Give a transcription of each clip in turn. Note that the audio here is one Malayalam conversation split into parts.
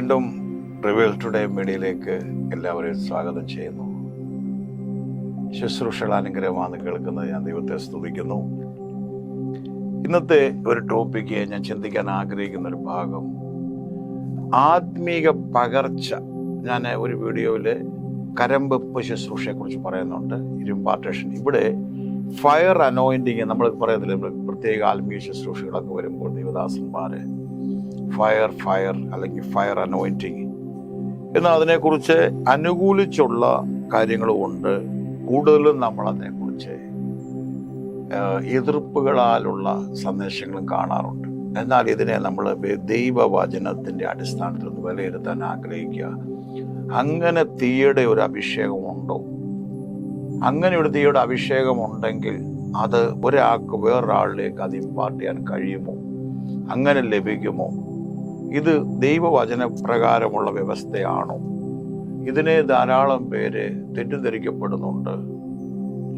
വീണ്ടും റിവേൽ ടുഡേ മീഡിയയിലേക്ക് എല്ലാവരെയും സ്വാഗതം ചെയ്യുന്നു. ശുശ്രൂഷകൾ അനുഗ്രഹമാണ് കേൾക്കുന്നത്. ഞാൻ ദൈവത്തെ സ്തുതിക്കുന്നു. ഇന്നത്തെ ഒരു ടോപ്പിക്ക് ഞാൻ ചിന്തിക്കാൻ ആഗ്രഹിക്കുന്ന ഒരു ഭാഗം ആത്മീക പകർച്ച. ഞാൻ ഒരു വീഡിയോയിൽ കരമ്പെപ്പ് ശുശ്രൂഷയെക്കുറിച്ച് പറയുന്നുണ്ട്. ഇരുമ്പാർട്ടേഷൻ ഇവിടെ ഫയർ അനോയിന്റിങ് നമ്മൾ പറയത്തില്ല നമ്മൾ പ്രത്യേക ആത്മീയ ശുശ്രൂഷകളൊക്കെ വരുമ്പോൾ ദൈവദാസന്മാർ ഫയർ ഫയർ അല്ലെങ്കിൽ ഫയർ അനോയിന്റിങ് എന്നാൽ അതിനെക്കുറിച്ച് അനുകൂലിച്ചുള്ള കാര്യങ്ങളുമുണ്ട് കൂടുതലും നമ്മൾ അതിനെക്കുറിച്ച് എതിർപ്പുകളാലുള്ള സന്ദേശങ്ങളും കാണാറുണ്ട്. എന്നാൽ ഇതിനെ നമ്മൾ ദൈവവചനത്തിന്റെ അടിസ്ഥാനത്തിൽ ഒന്ന് വിലയിരുത്താൻ ആഗ്രഹിക്കുക. അങ്ങനെ തീയുടെ ഒരു അഭിഷേകമുണ്ടോ? അങ്ങനെ ഒരു തീയുടെ അഭിഷേകമുണ്ടെങ്കിൽ അത് ഒരാൾക്ക് വേറൊരാളിലേക്ക് അത് ഇമ്പാർട്ട് ചെയ്യാൻ കഴിയുമോ? അങ്ങനെ ലഭിക്കുമോ? ഇത് ദൈവവചന പ്രകാരമുള്ള വ്യവസ്ഥയാണോ? ഇതിനെ ധാരാളം പേര് തെറ്റിദ്ധരിക്കപ്പെടുന്നുണ്ട്.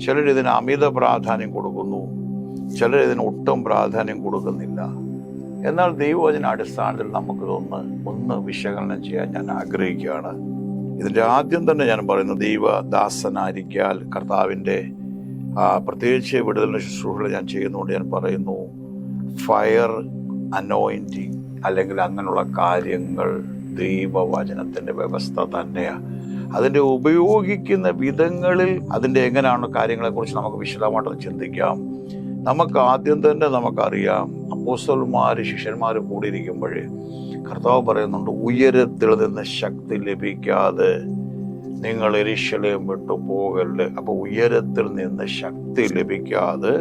ചിലർ അമിത പ്രാധാന്യം കൊടുക്കുന്നു. ചിലർ ഇതിന് ഒട്ടും പ്രാധാന്യം കൊടുക്കുന്നില്ല. എന്നാൽ ദൈവവചന അടിസ്ഥാനത്തിൽ നമുക്കിതൊന്ന് ഒന്ന് വിശകലനം ചെയ്യാൻ ഞാൻ ആഗ്രഹിക്കുകയാണ്. ഇതിന്റെ ആദ്യം തന്നെ ഞാൻ പറയുന്നത് ദൈവദാസനായിരിക്കാൽ കർത്താവിന്റെ പ്രത്യേകിച്ച് വിടുതലിന് ശുശ്രൂഷകൾ ഞാൻ ചെയ്യുന്നുകൊണ്ട് ഞാൻ പറയുന്നു ഫയർ അനോയിന്റിങ് അല്ലെങ്കിൽ അങ്ങനെയുള്ള കാര്യങ്ങൾ ദൈവവചനത്തിന്റെ വ്യവസ്ഥ തന്നെയാണ് അതിന്റെ ഉപയോഗിക്കുന്ന വിധങ്ങളിൽ അതിന്റെ എങ്ങനെയാണ് കാര്യങ്ങളെക്കുറിച്ച് നമുക്ക് വിശദമായിട്ട് ചിന്തിക്കാം. നമുക്ക് ആദ്യം തന്നെ നമുക്കറിയാം അപ്പോസ്റ്റൽമാർ ശിഷ്യന്മാർ കൂടിയിരിക്കുമ്പോൾ കർത്താവ് പറയുന്നുണ്ട് ഉയരത്തിൽ നിന്ന് ശക്തി ലഭിക്കാതെ നിങ്ങൾ എരിശലയം വിട്ടു പോകരുത്. അപ്പോൾ ഉയരത്തിൽ നിന്ന് ശക്തി ലഭിക്കാതെ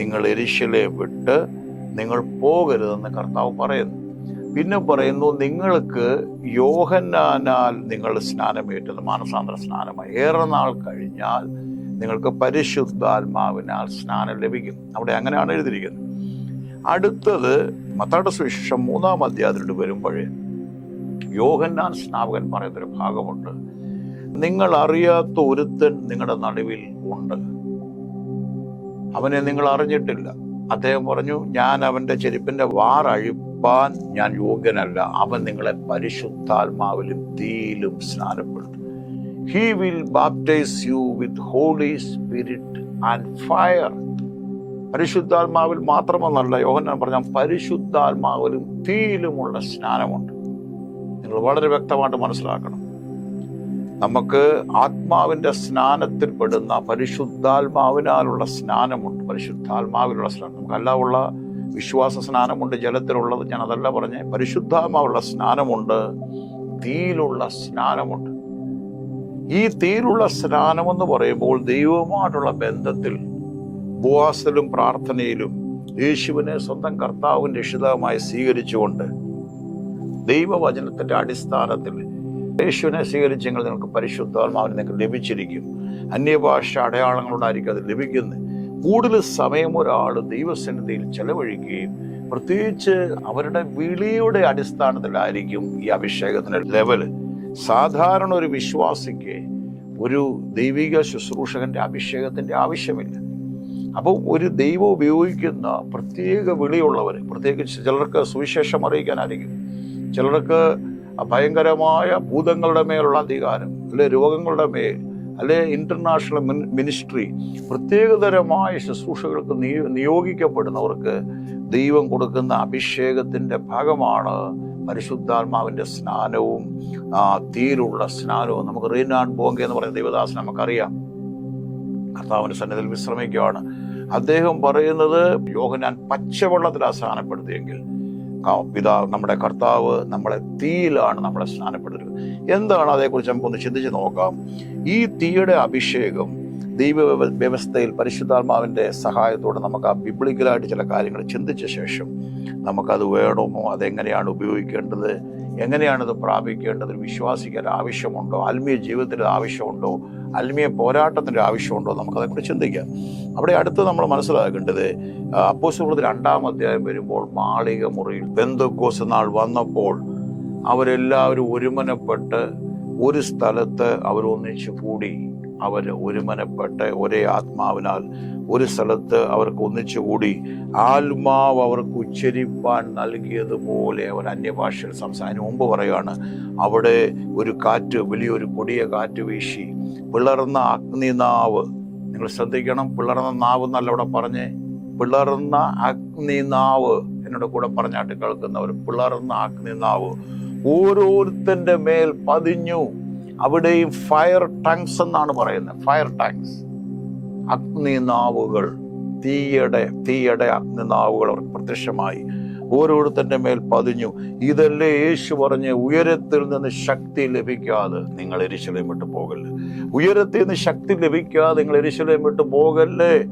നിങ്ങൾ എരിശലയം വിട്ട് നിങ്ങൾ പോകരുതെന്ന് കർത്താവ് പറയുന്നു. പിന്നെ പറയുന്നു നിങ്ങൾക്ക് യോഹന്നാനാൽ നിങ്ങൾ സ്നാനമേറ്റത് മാനസാന്തര സ്നാനമായി. ഏറെ നാൾ കഴിഞ്ഞാൽ നിങ്ങൾക്ക് പരിശുദ്ധാത്മാവിനാൽ സ്നാനം ലഭിക്കും. അവിടെ അങ്ങനെയാണ് എഴുതിയിരിക്കുന്നത്. അടുത്തത് മത്താട സുവിശേഷം മൂന്നാം അധ്യായത്തിലോട്ട് വരുമ്പോഴേ യോഹന്നാൻ സ്നാപകൻ പറയുന്നൊരു ഭാഗമുണ്ട്. നിങ്ങൾ അറിയാത്ത ഒരുത്തൻ നിങ്ങളുടെ നടുവിൽ ഉണ്ട്. അവനെ നിങ്ങൾ അറിഞ്ഞിട്ടില്ല. അദ്ദേഹം പറഞ്ഞു ഞാൻ അവന്റെ ചെരുപ്പിന്റെ ചെരുപ്പിന്റെ വാറഴിപ്പാൻ ഞാൻ യോഗ്യനല്ല. അവൻ നിങ്ങളെ പരിശുദ്ധാത്മാവിലും തീയിലും സ്നാനപ്പെടുത്തും. He will baptize you with holy spirit and fire പരിശുദ്ധാത്മാവിൽ മാത്രമെന്നല്ല യോഹന്നാൻ പറഞ്ഞ പരിശുദ്ധാത്മാവിലും തീയിലുമുള്ള സ്നാനമുണ്ട്. നിങ്ങൾ വളരെ വ്യക്തമായിട്ട് മനസ്സിലാക്കണം. നമുക്ക് ആത്മാവിന്റെ സ്നാനത്തിൽ പെടുന്ന പരിശുദ്ധാത്മാവിനാലുള്ള സ്നാനമുണ്ട്. പരിശുദ്ധാത്മാവിലുള്ള സ്നാനം. നമുക്കല്ലാവുള്ള വിശ്വാസ സ്നാനമുണ്ട് ജലത്തിലുള്ളത് ഞാൻ അതല്ല പറഞ്ഞേ. പരിശുദ്ധാത്മാവുള്ള സ്നാനമുണ്ട് തീയിലുള്ള സ്നാനമുണ്ട്. ഈ തീയിലുള്ള സ്നാനമെന്ന് പറയുമ്പോൾ ദൈവവുമായിട്ടുള്ള ബന്ധത്തിൽ ഉപവാസത്തിലും പ്രാർത്ഥനയിലും യേശുവിനെ സ്വന്തം കർത്താവും രക്ഷിതാവുമായി സ്വീകരിച്ചുകൊണ്ട് ദൈവവചനത്തിന്റെ അടിസ്ഥാനത്തിൽ യേശുവിനെ സ്വീകരിച്ചെങ്കിൽ നിങ്ങൾക്ക് പരിശുദ്ധാത്മാവിന് നിങ്ങൾക്ക് ലഭിച്ചിരിക്കും. അന്യഭാഷ അടയാളങ്ങളുണ്ടായിരിക്കും അത് ലഭിക്കുന്നത്. കൂടുതൽ സമയം ഒരാൾ ദൈവസന്നിധിയിൽ ചെലവഴിക്കുകയും പ്രത്യേകിച്ച് അവരുടെ വിളിയുടെ അടിസ്ഥാനത്തിലായിരിക്കും ഈ അഭിഷേകത്തിന്റെ ലെവൽ സാധാരണ ഒരു വിശ്വാസിക്ക് ഒരു ദൈവിക ശുശ്രൂഷകന്റെ അഭിഷേകത്തിന്റെ ആവശ്യമില്ല. അപ്പോൾ ഒരു ദൈവം ഉപയോഗിക്കുന്ന പ്രത്യേക വിളിയുള്ളവർ പ്രത്യേകിച്ച് ചിലർക്ക് സുവിശേഷം അറിയിക്കാനായിരിക്കും. ചിലർക്ക് ഭയങ്കരമായ ഭൂതങ്ങളുടെ മേലുള്ള അധികാരം അല്ലെ രോഗങ്ങളുടെ മേൽ അല്ലെ ഇന്റർനാഷണൽ മിനിസ്ട്രി പ്രത്യേകതരമായ ശുശ്രൂഷകൾക്ക് നിയോ- നിയോഗിക്കപ്പെടുന്നവർക്ക് ദൈവം കൊടുക്കുന്ന അഭിഷേകത്തിന്റെ ഭാഗമാണ് പരിശുദ്ധാത്മാവിന്റെ സ്നാനവും ആ തീരുള്ള സ്നാനവും. നമുക്ക് റീനാഡ് ബോങ്കെ എന്ന് പറയുന്ന ദൈവദാസൻ നമുക്കറിയാം. കർത്താവിന്റെ സന്നിധിയിൽ വിശ്രമിക്കുകയാണ്. അദ്ദേഹം പറയുന്നത് യോഹനാൻ സ്നാനപ്പെടുത്തിയെങ്കിൽ ക- പിതാ നമ്മുടെ കർത്താവ് നമ്മളെ തീയിലാണ് നമ്മളെ സ്നാനപ്പെടുന്നത് എന്താണ് അതേക്കുറിച്ച് നമുക്കൊന്ന് ചിന്തിച്ച് നോക്കാം. ഈ തീയുടെ അഭിഷേകം ദൈവ വ്യവസ്ഥയിൽ പരിശുദ്ധാത്മാവിന്റെ സഹായത്തോടെ നമുക്ക് ആ ബിബ്ലിക്കലായിട്ട് ചില കാര്യങ്ങൾ ചിന്തിച്ച ശേഷം നമുക്കത് വേണമോ? അതെങ്ങനെയാണ് ഉപയോഗിക്കേണ്ടത്? എങ്ങനെയാണിത് പ്രാപിക്കേണ്ടത്? വിശ്വാസിക്കാൻ ആവശ്യമുണ്ടോ? ആത്മീയ ജീവിതത്തിൽ ആവശ്യമുണ്ടോ? ആത്മീയ പോരാട്ടത്തിന്റെ ആവശ്യമുണ്ടോ നമുക്കതേക്കുറിച്ച് ചിന്തിക്കാം. അവിടെ അടുത്ത് നമ്മൾ മനസ്സിലാക്കേണ്ടത് അപ്പോസ്തലത്തിൽ രണ്ടാം അധ്യായം വരുമ്പോൾ മാളിക മുറിയിൽ ബന്ധുക്കോസ് നാൾ വന്നപ്പോൾ അവരെല്ലാവരും ഒരുമനപ്പെട്ട് ഒരു സ്ഥലത്ത് അവർ ഒന്നിച്ചു കൂടി. അവർ ഒരുമനപ്പെട്ട് ഒരേ ആത്മാവിനാൽ ഒരു സ്ഥലത്ത് അവർക്ക് ഒന്നിച്ചുകൂടി ആത്മാവ് അവർക്ക് ഉച്ചരിപ്പാൻ നൽകിയതുപോലെ അവർ അന്യഭാഷയിൽ സംസാരിന് മുമ്പ് പറയുകയാണ് അവിടെ ഒരു കാറ്റ് വലിയൊരു കൊടിയ കാറ്റ് വീശി. പിളർന്ന അഗ്നിനാവ് നിങ്ങൾ ശ്രദ്ധിക്കണം പിളർന്ന നാവ് എന്നല്ല അവിടെ പറഞ്ഞേ. പിളർന്ന അഗ്നിനാവ് എന്നോട് കൂടെ പറഞ്ഞാട്ട് കേൾക്കുന്നവർ പിളർന്ന അഗ്നിനാവ് ഓരോരുത്തന്റെ മേൽ പതിഞ്ഞു. അവിടെയും ഫയർ ടാങ്ക്സ് എന്നാണ് പറയുന്നത്. ഫയർ ടാങ്ക്സ് അഗ്നിനാവുകൾ. തീയുടെ തീയുടെ അഗ്നിനാവുകൾ അവർക്ക് പ്രത്യക്ഷമായി. ഓരോരുത്തന്റെ മേൽ പതിഞ്ഞു. ഇതല്ലേ യേശു പറഞ്ഞ് ഉയരത്തിൽ നിന്ന് ശക്തി ലഭിക്കാതെ നിങ്ങൾ എരിശലം വിട്ടു പോകല്ലേ? ഉയരത്തിൽ നിന്ന് ശക്തി ലഭിക്കാതെ നിങ്ങൾ എരിശലം വിട്ടു പോകല്ലേ?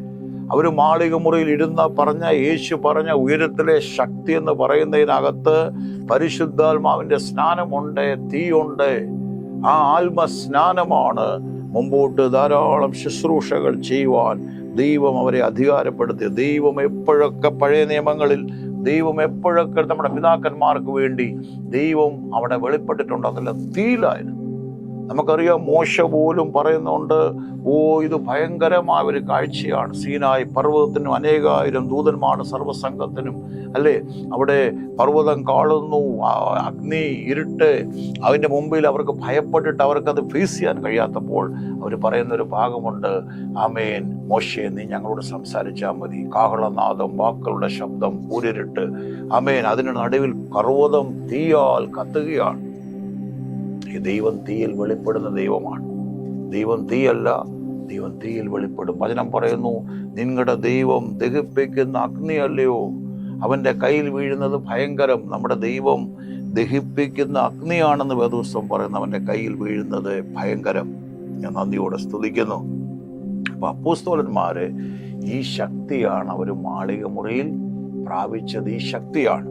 അവർ മാളിക മുറിയിൽ ഇരുന്ന പറഞ്ഞ യേശു പറഞ്ഞ ഉയരത്തിലെ ശക്തി എന്ന് പറയുന്നതിനകത്ത് പരിശുദ്ധാത്മാവിന്റെ സ്നാനമുണ്ട് തീയുണ്ട്. ആ ആത്മ സ്നാനമാണ് മുമ്പോട്ട് ധാരാളം ശുശ്രൂഷകൾ ചെയ്യുവാൻ ദൈവം അവരെ അധികാരപ്പെടുത്തി. ദൈവം എപ്പോഴൊക്കെ പഴയ നിയമങ്ങളിൽ ദൈവം എപ്പോഴൊക്കെ നമ്മുടെ പിതാക്കന്മാർക്ക് വേണ്ടി ദൈവം അവിടെ വെളിപ്പെട്ടിട്ടുണ്ട് അതെല്ലാം തീയിലായിരുന്നു. നമുക്കറിയാം മോശ പോലും പറയുന്നുണ്ട് ഓ ഇത് ഭയങ്കരമായ ഒരു കാഴ്ചയാണ്. സീനായി പർവതത്തിനും അനേകായിരം ദൂതന്മാരുടെ സർവസംഘത്തിനും അല്ലേ? അവിടെ പർവതം കാളുന്നു അഗ്നി ഇരുട്ട്. അതിന്റെ മുമ്പിൽ അവർക്ക് ഭയപ്പെട്ടിട്ട് അവർക്കത് ഫേസ് ചെയ്യാൻ കഴിയാത്തപ്പോൾ അവർ പറയുന്നൊരു ഭാഗമുണ്ട് ആമേൻ. മോശയെ നീ ഞങ്ങളോട് സംസാരിച്ചാൽ മതി. കാഹളനാദം വാക്കുകളുടെ ശബ്ദം കൂരിരുട്ട് ആമേൻ. അതിന് നടുവിൽ പർവതം തീയാൽ കത്തുകയാണ്. ദൈവം തീയിൽ വെളിപ്പെടുന്ന ദൈവമാണ്. ദൈവം തീയല്ല ദൈവം തീയിൽ വെളിപ്പെടും. വചനം പറയുന്നു നിങ്ങളുടെ ദൈവം ദഹിപ്പിക്കുന്ന അഗ്നിയല്ലയോ? അവന്റെ കയ്യിൽ വീഴുന്നത് ഭയങ്കരം. നമ്മുടെ ദൈവം ദഹിപ്പിക്കുന്ന അഗ്നിയാണെന്ന് വേദോത്സവം പറയുന്നു അവന്റെ കയ്യിൽ വീഴുന്നത് ഭയങ്കരം. ഞാൻ നന്ദിയോടെ സ്തുതിക്കുന്നു. അപ്പൊ അപ്പൂസ്തോലന്മാർ ഈ ശക്തിയാണ് അവർ മാളിക മുറിയിൽ പ്രാപിച്ചത്. ഈ ശക്തിയാണ്.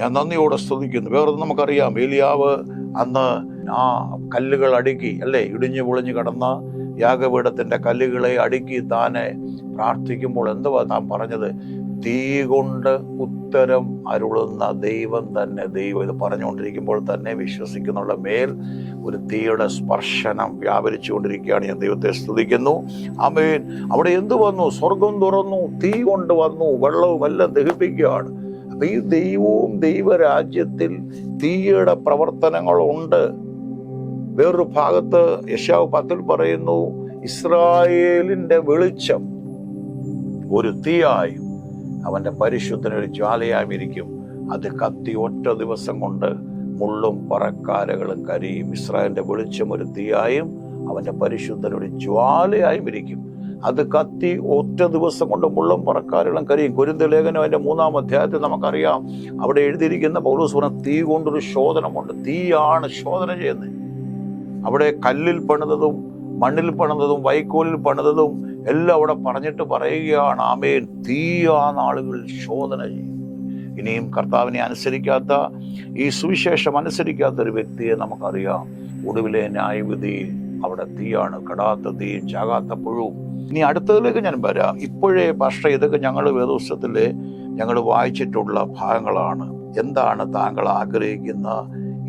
ഞാൻ നന്ദിയോടെ സ്തുതിക്കുന്നു. വേറെ നമുക്കറിയാം. ഏലിയാവ് അന്ന് ആ കല്ലുകൾ അടുക്കി അല്ലേ? ഇടിഞ്ഞു പൊളിഞ്ഞു കിടന്ന യാഗപീഠത്തിന്റെ കല്ലുകളെ അടുക്കി താനെ പ്രാർത്ഥിക്കുമ്പോൾ എന്തുവാ താൻ പറഞ്ഞത്? തീ കൊണ്ട് ഉത്തരം അരുളുന്ന ദൈവം തന്നെ ദൈവം ഇത് പറഞ്ഞുകൊണ്ടിരിക്കുമ്പോൾ തന്നെ വിശ്വസിക്കുന്നുള്ള മേൽ ഒരു തീയുടെ സ്പർശനം വ്യാപരിച്ചുകൊണ്ടിരിക്കുകയാണ്. ഞാൻ ദൈവത്തെ സ്തുതിക്കുന്നു. അമേൻ അവിടെ എന്തു വന്നു? സ്വർഗം തുറന്നു തീ കൊണ്ട് വന്നു വെള്ളവും എല്ലാം ദഹിപ്പിക്കുകയാണ്. അപ്പൊ ഈ ദൈവവും ദൈവരാജ്യത്തിൽ തീയുടെ പ്രവർത്തനങ്ങളുണ്ട്. വേറൊരു ഭാഗത്ത് യശാവ് പത്തിൽ പറയുന്നു ഇസ്രായേലിന്റെ വെളിച്ചം ഒരു തീയായും അവന്റെ പരിശുദ്ധനൊരു ജ്വാലയായും ഇരിക്കും. അത് കത്തി ഒറ്റ ദിവസം കൊണ്ട് മുള്ളും പറക്കാരകളും കരിയും. ഇസ്രായേലിന്റെ വെളിച്ചം ഒരു തീയായും അവന്റെ പരിശുദ്ധനൊരു ജ്വാലയായും ഇരിക്കും. അത് കത്തി ഒറ്റ ദിവസം കൊണ്ട് മുള്ളും പറക്കാരുകളും കരിയും. കുരുന്ത ലേഖനം അതിന്റെ മൂന്നാം അധ്യായത്തിൽ നമുക്കറിയാം. അവിടെ എഴുതിയിരിക്കുന്ന പൗലോസ് പറഞ്ഞ തീ കൊണ്ടൊരു ശോധനമുണ്ട്. തീയാണ് ശോധന ചെയ്യുന്നത്. അവിടെ കല്ലിൽ പണിതതും മണ്ണിൽ പണിതതും വൈക്കോലിൽ പണിതതും എല്ലാം അവിടെ പറഞ്ഞിട്ട് പറയുകയാണ്. ആമേൻ. തീ ആളുകൾ ശോധന ചെയ്യും ഇനിയും കർത്താവിനെ അനുസരിക്കാത്ത ഈ സുവിശേഷം അനുസരിക്കാത്ത ഒരു വ്യക്തിയെ നമുക്കറിയാം. ഒടുവിലെ ന്യായവിധിയിൽ അവിടെ തീയാണ്. കടാത്ത തീയും ചാകാത്ത പുഴുവും ഇനി അടുത്തതിലേക്ക് ഞാൻ വരാം. ഇപ്പോഴേ പക്ഷേ ഇതൊക്കെ ഞങ്ങൾ വേദപുസ്തകത്തിൽ ഞങ്ങൾ വായിച്ചിട്ടുള്ള ഭാഗങ്ങളാണ്. എന്താണ് താങ്കൾ ആഗ്രഹിക്കുന്ന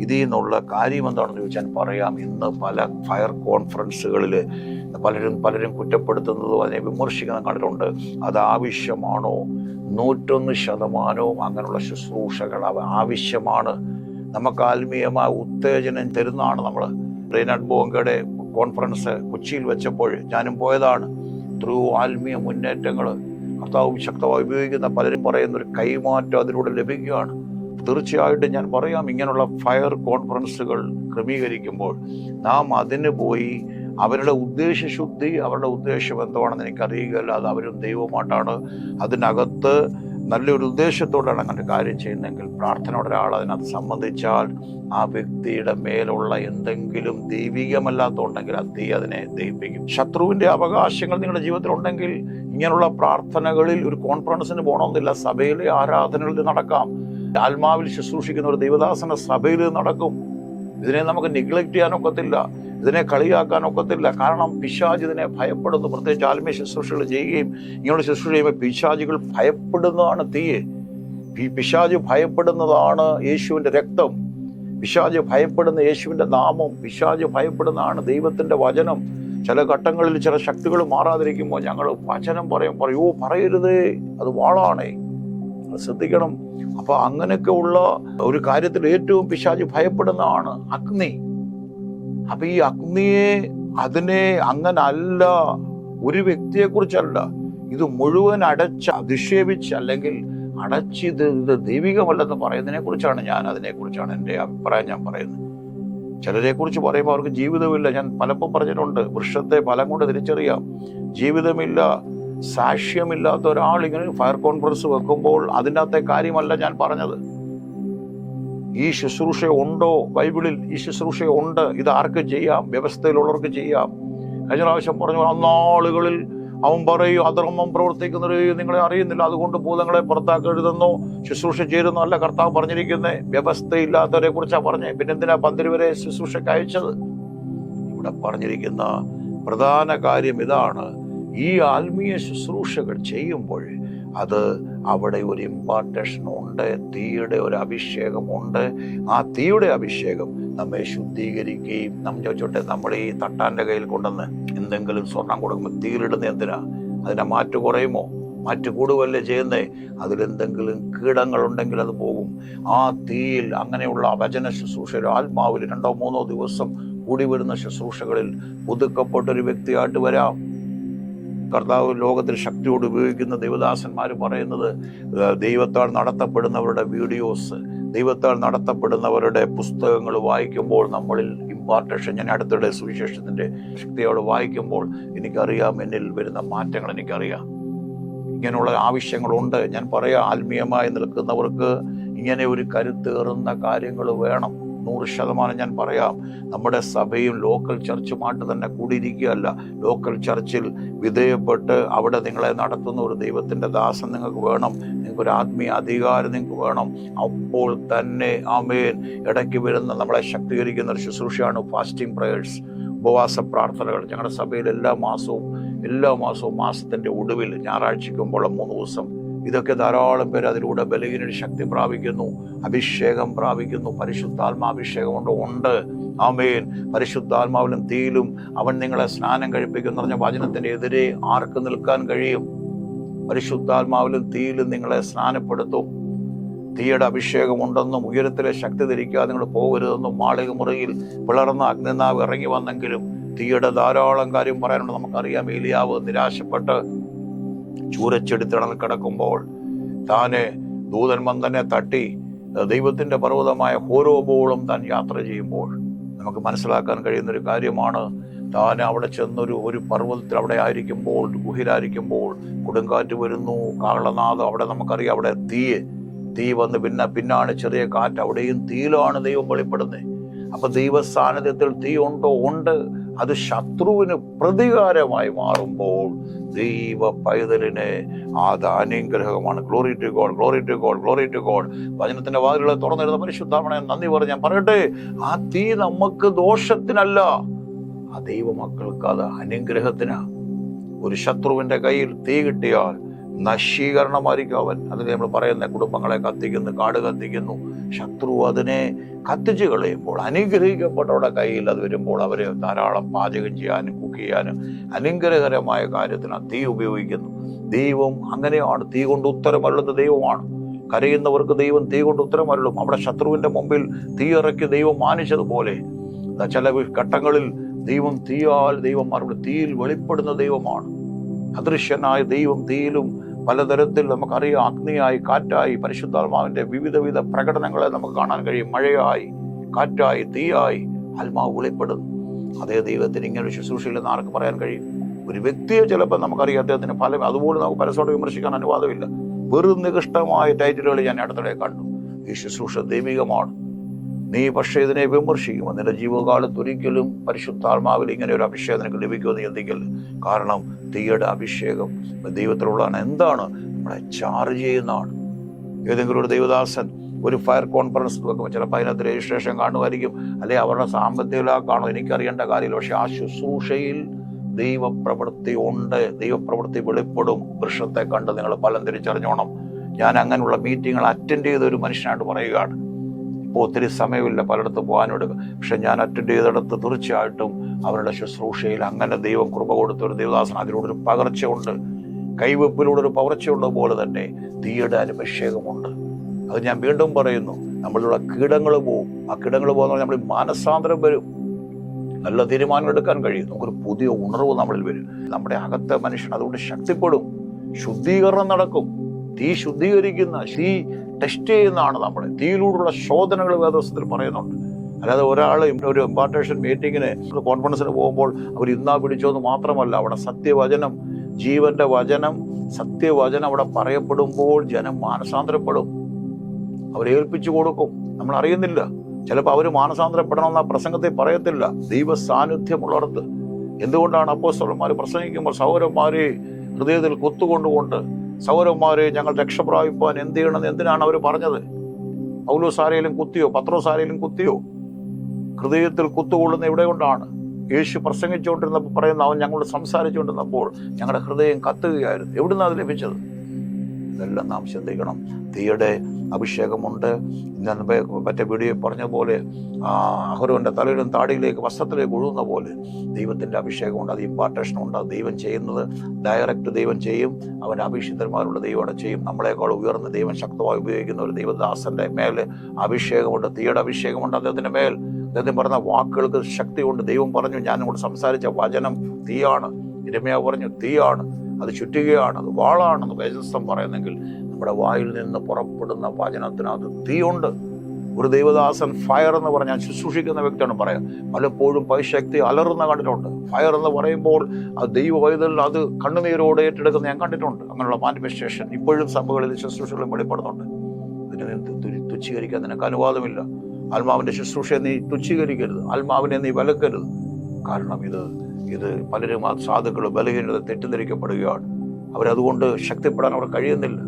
ഇതിൽ നിന്നുള്ള കാര്യം എന്താണെന്ന് ചോദിച്ചാൽ പറയാം. ഇന്ന് പല ഫയർ കോൺഫറൻസുകളിൽ പലരും പലരും കുറ്റപ്പെടുത്തുന്നതും അതിനെ വിമർശിക്കുന്ന കണ്ടിട്ടുണ്ട്. അത് ആവശ്യമാണോ? നൂറ്റൊന്ന് ശതമാനവും അങ്ങനെയുള്ള ശുശ്രൂഷകൾ ആവശ്യമാണ്. നമുക്ക് ആത്മീയമായ ഉത്തേജനം തരുന്നതാണ് നമ്മൾ റെയ്നാഡ് ബോങ്കയുടെ കോൺഫറൻസ് കൊച്ചിയിൽ വെച്ചപ്പോൾ ഞാനും പോയതാണ്. ത്രൂ ആത്മീയ മുന്നേറ്റങ്ങൾ കർത്താവ് ശക്തമായി ഉപയോഗിക്കുന്ന പലരും പറയുന്ന ഒരു കൈമാറ്റം അതിലൂടെ ലഭിക്കുകയാണ്. തീർച്ചയായിട്ടും ഞാൻ പറയാം ഇങ്ങനെയുള്ള ഫയർ കോൺഫറൻസുകൾ ക്രമീകരിക്കുമ്പോൾ നാം അതിന് പോയി അവരുടെ ഉദ്ദേശശുദ്ധി അവരുടെ ഉദ്ദേശം എന്താണെന്ന് എനിക്കറിയുകയല്ല അത് അവരും ദൈവമായിട്ടാണ്. അതിനകത്ത് നല്ലൊരു ഉദ്ദേശത്തോടാണ് അങ്ങനെ കാര്യം ചെയ്യുന്നതെങ്കിൽ പ്രാർത്ഥനയോടെ ഒരാൾ അതിനകത്ത് സംബന്ധിച്ചാൽ ആ വ്യക്തിയുടെ മേലുള്ള എന്തെങ്കിലും ദൈവികമല്ലാത്തതുണ്ടെങ്കിൽ അത് തീ അതിനെ ദഹിപ്പിക്കും. ശത്രുവിന്റെ അവകാശങ്ങൾ നിങ്ങളുടെ ജീവിതത്തിലുണ്ടെങ്കിൽ ഇങ്ങനെയുള്ള പ്രാർത്ഥനകളിൽ ഒരു കോൺഫറൻസിന് പോകണമെന്നില്ല. സഭയിലെ ആരാധനകളിൽ നടക്കാം. ആത്മാവിൽ ശുശ്രൂഷിക്കുന്ന ഒരു ദൈവദാസന സഭയിൽ നടക്കും. ഇതിനെ നമുക്ക് നിഗ്ലക്ട് ചെയ്യാനൊക്കത്തില്ല. ഇതിനെ കളിയാക്കാൻ ഒക്കത്തില്ല. കാരണം പിശാജ് ഇതിനെ ഭയപ്പെടുന്നു. പ്രത്യേകിച്ച് ആത്മീയ ശുശ്രൂഷകൾ ചെയ്യുകയും ഇങ്ങനെയുള്ള ശുശ്രൂഷ ചെയ്യുമ്പോൾ പിശാചികൾ ഭയപ്പെടുന്നതാണ് തീയെ. ഈ പിശാജ് ഭയപ്പെടുന്നതാണ് യേശുവിന്റെ രക്തം. പിശാജ് ഭയപ്പെടുന്ന യേശുവിന്റെ നാമം. പിശാജ് ഭയപ്പെടുന്നതാണ് ദൈവത്തിന്റെ വചനം. ചില ഘട്ടങ്ങളിൽ ചില ശക്തികൾ മാറാതിരിക്കുമ്പോൾ ഞങ്ങൾ വചനം പറയും. പറയൂ പറയരുതേ. അത് വാളാണേ. ശ്രദ്ധിക്കണം. അപ്പോൾ അങ്ങനെയൊക്കെ ഉള്ള ഒരു കാര്യത്തിൽ ഏറ്റവും പിശാജ് ഭയപ്പെടുന്നതാണ് അഗ്നി. അപ്പൊ ഈ അഗ്നിയെ അതിനെ അങ്ങനല്ല. ഒരു വ്യക്തിയെ കുറിച്ചല്ല ഇത് മുഴുവൻ അടച്ച് അധിക്ഷേപിച്ച് അല്ലെങ്കിൽ അടച്ച് ഇത് ഇത് ദൈവികമല്ലെന്ന് പറയുന്നതിനെ കുറിച്ചാണ് ഞാൻ അതിനെ കുറിച്ചാണ് എന്റെ അഭിപ്രായം ഞാൻ പറയുന്നത്. ചിലരെ കുറിച്ച് പറയുമ്പോൾ അവർക്ക് ജീവിതമില്ല. ഞാൻ പലപ്പോൾ പറഞ്ഞിട്ടുണ്ട് വൃക്ഷത്തെ ഫലം കൊണ്ട് തിരിച്ചറിയാം. ജീവിതമില്ല സാക്ഷ്യമില്ലാത്ത ഒരാൾ ഇങ്ങനെ ഫയർ കോൺഫറൻസ് വെക്കുമ്പോൾ അതിന്റെ അകത്തെ കാര്യമല്ല ഞാൻ പറഞ്ഞത്. ഈ ശുശ്രൂഷ ഉണ്ടോ? ബൈബിളിൽ ഈ ശുശ്രൂഷ ഉണ്ട്. ഇത് ആർക്ക് ചെയ്യാം? വ്യവസ്ഥയിലുള്ളവർക്ക് ചെയ്യാം. കഴിഞ്ഞ പ്രാവശ്യം പറഞ്ഞു അന്നാളുകളിൽ അവൻ പറയും അധർമ്മം പ്രവർത്തിക്കുന്നവരെയും നിങ്ങളെ അറിയുന്നില്ല. അതുകൊണ്ട് ഭൂതങ്ങളെ പുറത്താക്കരുതെന്നോ ശുശ്രൂഷ ചെയ്തെന്നോ അല്ല കർത്താവ് പറഞ്ഞിരിക്കുന്നത് വ്യവസ്ഥയില്ലാത്തവരെ കുറിച്ചാണ് പറഞ്ഞത് പിന്നെ എന്തിനാ പന്തിരുവരെ ശുശ്രൂഷയ്ക്ക് അയച്ചത്? ഇവിടെ പറഞ്ഞിരിക്കുന്ന പ്രധാന കാര്യം ഇതാണ്. ഈ ആത്മീയ ശുശ്രൂഷകൾ ചെയ്യുമ്പോൾ അത് അവിടെ ഒരു ഇമ്പാർട്ടേഷൻ ഉണ്ട് തീയുടെ ഒരു അഭിഷേകമുണ്ട് ആ തീയുടെ അഭിഷേകം നമ്മെ ശുദ്ധീകരിക്കുകയും നമ്മൾ ചോദിച്ചോട്ടെ നമ്മൾ ഈ തട്ടാന്റെ കയ്യിൽ കൊണ്ടുവന്ന് എന്തെങ്കിലും സ്വർണം കൊടുക്കുമ്പോൾ തീയിലിടുന്ന എന്തിനാ? അതിനെ മാറ്റ് കുറയുമോ? മാറ്റ് കൂടുകയല്ലേ ചെയ്യുന്നേ? അതിലെന്തെങ്കിലും കീടങ്ങളുണ്ടെങ്കിൽ അത് പോകും. ആ തീയിൽ അങ്ങനെയുള്ള വചന ശുശ്രൂഷയിൽ ആത്മാവിൽ രണ്ടോ മൂന്നോ ദിവസം കൂടി വരുന്ന ശുശ്രൂഷകളിൽ ഒതുക്കപ്പെട്ടൊരു വ്യക്തിയായിട്ട് വരാം. കർത്താവ് ലോകത്തിൽ ശക്തിയോട് ഉപയോഗിക്കുന്ന ദൈവദാസന്മാർ പറയുന്നത് ദൈവത്താൽ നടത്തപ്പെടുന്നവരുടെ വീഡിയോസ് ദൈവത്താൽ നടത്തപ്പെടുന്നവരുടെ പുസ്തകങ്ങൾ വായിക്കുമ്പോൾ നമ്മളിൽ ഇമ്പാർട്ടേഷൻ ഞാൻ അടുത്തിടെ സുവിശേഷത്തിന്റെ ശക്തിയോട് വായിക്കുമ്പോൾ എനിക്കറിയാം എന്നിൽ വരുന്ന മാറ്റങ്ങൾ എനിക്കറിയാം. ഇങ്ങനെയുള്ള ആവശ്യങ്ങളുണ്ട്. ഞാൻ പറയാം ആത്മീയമായി നിൽക്കുന്നവർക്ക് ഇങ്ങനെ ഒരു കരുത്തേറുന്ന കാര്യങ്ങൾ വേണം. നൂറ് ശതമാനം ഞാൻ പറയാം. നമ്മുടെ സഭയും ലോക്കൽ ചർച്ചുമായിട്ട് തന്നെ കൂടിയിരിക്കുകയല്ല. ലോക്കൽ ചർച്ചിൽ വിധേയപ്പെട്ട് അവിടെ നിങ്ങളെ നടത്തുന്ന ഒരു ദൈവത്തിന്റെ ദാസൻ നിങ്ങൾക്ക് വേണം. നിങ്ങൾക്കൊരു ആത്മീയ അധികാരം നിങ്ങൾക്ക് വേണം. അപ്പോൾ തന്നെ ആമേൻ. ഇടയ്ക്ക് വരുന്ന നമ്മളെ ശക്തീകരിക്കുന്ന ഒരു ശുശ്രൂഷയാണ് ഫാസ്റ്റിംഗ് പ്രയേഴ്സ് ഉപവാസ പ്രാർത്ഥനകൾ. ഞങ്ങളുടെ സഭയിൽ എല്ലാ മാസവും എല്ലാ മാസവും മാസത്തിന്റെ ഒടുവിൽ ഞായറാഴ്ചയ്ക്കുമ്പോൾ മൂന്ന് ദിവസം ഇതൊക്കെ ധാരാളം പേര് അതിലൂടെ ബലഹീനയുടെ ശക്തി പ്രാപിക്കുന്നു. അഭിഷേകം പ്രാപിക്കുന്നു. പരിശുദ്ധാത്മാഭിഷേകം കൊണ്ട് ഉണ്ട്. ആമേൻ. പരിശുദ്ധാത്മാവിലും തീയിലും അവൻ നിങ്ങളെ സ്നാനം കഴിപ്പിക്കും പറഞ്ഞ വചനത്തിന് എതിരെ ആർക്ക് നിൽക്കാൻ കഴിയും? പരിശുദ്ധാത്മാവിലും തീയിലും നിങ്ങളെ സ്നാനപ്പെടുത്തും. തീയുടെ അഭിഷേകം ഉണ്ടെന്നും ഉയരത്തിലെ ശക്തി ധരിക്കാതെ നിങ്ങൾ പോകരുതെന്നും മാളിക മുറിയിൽ പിളർന്ന അഗ്നിനാവ് ഇറങ്ങി വന്നെങ്കിലും തീയുടെ ധാരാളം കാര്യം പറയാനുണ്ട്. നമുക്കറിയാം. ഏലിയാവ് നിരാശപ്പെട്ട് ചൂരച്ചെടുത്തിടന്ന് കിടക്കുമ്പോൾ താന് ദൂതന്മൻ തന്നെ തട്ടി ദൈവത്തിന്റെ പർവതമായ ഹോരോബോളം താൻ യാത്ര ചെയ്യുമ്പോൾ നമുക്ക് മനസ്സിലാക്കാൻ കഴിയുന്നൊരു കാര്യമാണ്. താൻ അവിടെ ചെന്നൊരു ഒരു പർവതത്തിൽ അവിടെ ആയിരിക്കുമ്പോൾ ഗുഹിലായിരിക്കുമ്പോൾ കൊടുങ്കാറ്റ് വരുന്നു. കാളനാഥം അവിടെ നമുക്കറിയാം അവിടെ തീ തീ വന്ന് പിന്നെ പിന്നാണ് ചെറിയ കാറ്റ് അവിടെയും തീയിലാണ് ദൈവം വെളിപ്പെടുന്നത്. അപ്പം ദൈവസാന്നിധ്യത്തിൽ തീ ഉണ്ടോ? ഉണ്ട്. അത് ശത്രുവിന് പ്രതികാരമായി മാറുമ്പോൾ ദൈവ പൈതലിന് അത് അനുഗ്രഹമാണ് glory to God glory to God glory to God വചനത്തിന്റെ വാതിലുകളെ തുറന്നിരുന്ന പരിശുദ്ധാമണെ നന്ദി പറഞ്ഞ് ഞാൻ പറയട്ടെ. ആ തീ നമുക്ക് ദോഷത്തിനല്ല. ആ ദൈവ മക്കൾക്ക് അത് അനുഗ്രഹത്തിനാ. ഒരു ശത്രുവിന്റെ കയ്യിൽ തീ കിട്ടിയാൽ നശീകരണമായിരിക്കും അവൻ. അതിന് നമ്മൾ പറയുന്ന കുടുംബങ്ങളെ കത്തിക്കുന്നു കാട് കത്തിക്കുന്നു. ശത്രു അതിനെ കത്തിച്ചു കളയുമ്പോൾ അനുഗ്രഹിക്കപ്പെട്ടവരുടെ കയ്യിൽ അത് വരുമ്പോൾ അവർ ധാരാളം പാചകം ചെയ്യാനും കുക്ക് ചെയ്യാനും അനുഗ്രഹകരമായ കാര്യത്തിന് തീ ഉപയോഗിക്കുന്നു. ദൈവം അങ്ങനെയാണ്. തീ കൊണ്ട് ഉത്തരമരുളുന്ന ദൈവമാണ്. കരയുന്നവർക്ക് ദൈവം തീ കൊണ്ട് ഉത്തരമരുളും അവിടെ ശത്രുവിന്റെ മുമ്പിൽ തീ ഇറക്കി ദൈവം മാനിച്ചതുപോലെ. ചില ഘട്ടങ്ങളിൽ ദൈവം തീയാൽ ദൈവം മറുപടി തീയിൽ വെളിപ്പെടുന്ന ദൈവമാണ്. അദൃശ്യനായ ദൈവം തീയിലും പലതരത്തിൽ നമുക്കറിയാം അഗ്നിയായി കാറ്റായി പരിശുദ്ധാത്മാവിന്റെ വിവിധ വിധ പ്രകടനങ്ങളെ നമുക്ക് കാണാൻ കഴിയും. മഴയായി കാറ്റായി തീയായി ആത്മാവ് വെളിപ്പെടുന്നു. അതേ ദൈവത്തിന് ഇങ്ങനെ ഒരു ശുശ്രൂഷയില്ലെന്ന് ആർക്ക് പറയാൻ കഴിയും. ഒരു വ്യക്തിയെ ചിലപ്പോൾ നമുക്കറിയാം അദ്ദേഹത്തിന് ഫലം അതുപോലെ നമുക്ക് പരസ്പരം വിമർശിക്കാൻ അനുവാദമില്ല. വെറും നികൃഷ്ടമായ ടൈറ്റിലുകൾ ഞാൻ അടുത്തിടെ കണ്ടു. ഈ ശുശ്രൂഷ ദൈവികമാണ്. നീ പക്ഷേ ഇതിനെ വിമർശിക്കും നിന്റെ ജീവകാലത്ത് ഒരിക്കലും പരിശുദ്ധാത്മാവിൽ ഇങ്ങനെ ഒരു അഭിഷേകം നിനക്ക് ലഭിക്കുമെന്ന് ചിന്തിക്കൽ കാരണം തീയുടെ അഭിഷേകം ദൈവത്തിലുള്ളതാണ്. എന്താണ്? നമ്മളെ ചാർജ് ചെയ്യുന്നതാണ്. ഏതെങ്കിലും ഒരു ദൈവദാസൻ ഒരു ഫയർ കോൺഫറൻസ് വെക്കുമ്പോൾ ചിലപ്പോൾ അതിനകത്ത് രജിസ്ട്രേഷൻ കാണുമായിരിക്കും. അല്ലെങ്കിൽ അവരുടെ സാമ്പത്തിക കാണും എനിക്കറിയേണ്ട കാര്യമില്ല. പക്ഷെ ആ ശുശ്രൂഷയിൽ ദൈവപ്രവൃത്തി ഉണ്ട്. ദൈവപ്രവൃത്തി വെളിപ്പെടും. വൃക്ഷത്തെ കണ്ട് നിങ്ങൾ ഫലം തിരിച്ചറിഞ്ഞോണം. ഞാൻ അങ്ങനെയുള്ള മീറ്റിങ്ങൾ അറ്റൻഡ് ചെയ്ത ഒരു മനുഷ്യനായിട്ട് പറയുകയാണ്. ഇപ്പോൾ ഒത്തിരി സമയമില്ല പലയിടത്തും പോകാനെടുക്കും പക്ഷെ ഞാൻ അറ്റൻഡ് ചെയ്തിടത്ത് തീർച്ചയായിട്ടും അവരുടെ ശുശ്രൂഷയിൽ അങ്ങനെ ദൈവം കൃപ കൊടുത്ത ഒരു ദേവദാസൻ അതിലൂടെ പകർച്ചയുണ്ട്. കൈവെപ്പിലൂടെ ഒരു പകർച്ചയുള്ളത് പോലെ തന്നെ തീയുടെ അനുഭിഷേകമുണ്ട്. അത് ഞാൻ വീണ്ടും പറയുന്നു നമ്മളിലുള്ള കീടങ്ങൾ പോവും. ആ കീടങ്ങൾ പോകുന്ന നമ്മൾ മാനസാന്തരം വരും. നല്ല തീരുമാനം എടുക്കാൻ കഴിയും. നമുക്കൊരു പുതിയ ഉണർവ് നമ്മളിൽ വരും. നമ്മുടെ അകത്തെ മനുഷ്യൻ അതുകൊണ്ട് ശക്തിപ്പെടും. ശുദ്ധീകരണം നടക്കും. തീ ശുദ്ധീകരിക്കുന്ന തീ ടെസ്റ്റ് ചെയ്യുന്നതാണ് നമ്മളെ. തീയിലൂടെയുള്ള ശോധനകൾ വേദവസത്തിൽ പറയുന്നുണ്ട്. അല്ലാതെ ഒരാൾ ഒരു ഇമ്പാർട്ടേഷൻ മീറ്റിങ്ങിന് കോൺഫറൻസിന് പോകുമ്പോൾ അവർ ഇന്നാ പിടിച്ചോ എന്ന് മാത്രമല്ല അവിടെ സത്യവചനം ജീവന്റെ വചനം സത്യവചനം അവിടെ പറയപ്പെടുമ്പോൾ ജനം മാനസാന്തരപ്പെടും. അവരെ ഏൽപ്പിച്ചു കൊടുക്കും. നമ്മൾ അറിയുന്നില്ല. ചിലപ്പോൾ അവർ മാനസാന്തരപ്പെടണമെന്ന് പ്രസംഗത്തെ പറയത്തില്ല. ദൈവ സാന്നിധ്യമുള്ളവർക്ക് എന്തുകൊണ്ടാണ് അപ്പോസ്തലന്മാർ പ്രസംഗിക്കുമ്പോൾ സൗരന്മാരെ ഹൃദയത്തിൽ കുത്തുകൊണ്ടുകൊണ്ട് സൗരന്മാരെ ഞങ്ങൾ രക്ഷപ്രാപിപ്പാൻ എന്ത് ചെയ്യണമെന്ന് എന്തിനാണ് അവർ പറഞ്ഞത്? പൗലോസാരയിലും കുത്തിയോ? പത്രോസാരയിലും കുത്തിയോ? ഹൃദയത്തിൽ കുത്തുകൊള്ളുന്ന ഇവിടെ കൊണ്ടാണ് യേശു പ്രസംഗിച്ചുകൊണ്ടിരുന്നപ്പോൾ പറയുന്ന അവൻ ഞങ്ങളോട് സംസാരിച്ചുകൊണ്ടിരുന്നപ്പോൾ ഞങ്ങളുടെ ഹൃദയം കത്തുകയായിരുന്നു. എവിടുന്നാണ് അത് ലഭിച്ചത്? ഇതെല്ലാം നാം ചിന്തിക്കണം. തീയുടെ അഭിഷേകമുണ്ട്. മുമ്പേ മറ്റേ വീഡിയോ പറഞ്ഞ പോലെ ആ അഹരോന്റെ തലയിലും താടിയിലേക്ക് വസ്ത്രത്തിലേക്ക് ഒഴുകുന്ന പോലെ ദൈവത്തിന്റെ അഭിഷേകമുണ്ട്. അത് ഇമ്പാർട്ടേഷൻ ഉണ്ട്. അത് ദൈവം ചെയ്യുന്നത് ഡയറക്റ്റ് ദൈവം ചെയ്യും. അവന്റെ അഭിഷിക്തന്മാരുള്ള ദൈവം അവിടെ ചെയ്യും. നമ്മളെക്കാൾ ഉയർന്ന ദൈവം ശക്തമായി ഉപയോഗിക്കുന്ന ഒരു ദൈവദാസന്റെ മേൽ അഭിഷേകമുണ്ട്. തീയുടെ അഭിഷേകമുണ്ട് അദ്ദേഹത്തിന്റെ മേൽ. അദ്ദേഹം പറഞ്ഞ വാക്കുകൾക്ക് ശക്തിയുണ്ട്. ദൈവം പറഞ്ഞു ഞാൻ ഇവിടെ സംസാരിച്ച വചനം തീയാണ്. ഇരമയ പറഞ്ഞു തീയാണ്. അത് ചുറ്റുകയാണ് അത് വാളാണെന്ന് വേദസ്തം പറയുന്നെങ്കിൽ നമ്മുടെ വായിൽ നിന്ന് പുറപ്പെടുന്ന വചനത്തിനകത്ത് തീയുണ്ട്. ഒരു ദൈവദാസൻ ഫയർ എന്ന് പറഞ്ഞാൽ ശുശ്രൂഷിക്കുന്ന വ്യക്തിയാണ് പറയാം. പലപ്പോഴും പൈശക്തി അലറുന്ന കണ്ടിട്ടുണ്ട്. ഫയർ എന്ന് പറയുമ്പോൾ ആ ദൈവ അത് കണ്ണുനീരോടെ ഏറ്റെടുക്കുന്ന ഞാൻ കണ്ടിട്ടുണ്ട്. അങ്ങനെയുള്ള മാനിഫെസ്റ്റേഷൻ ഇപ്പോഴും സഭകളിൽ ശുശ്രൂഷകളും വെളിപ്പെടുന്നുണ്ട്. അതിനെ തുച്ഛീകരിക്കാൻ നിനക്ക് അനുവാദമില്ല. ആത്മാവിന്റെ ശുശ്രൂഷയെ നീ തുച്ഛീകരിക്കരുത്. ആത്മാവിനെ നീ വിലക്കരുത്. കാരണം ഇത് ഇത് പലരും ആ സാധുക്കൾ ബലഹീനത തെറ്റിദ്ധരിക്കപ്പെടുകയാണ്. അവരതുകൊണ്ട് ശക്തിപ്പെടാൻ അവർ കഴിയുന്നില്ല.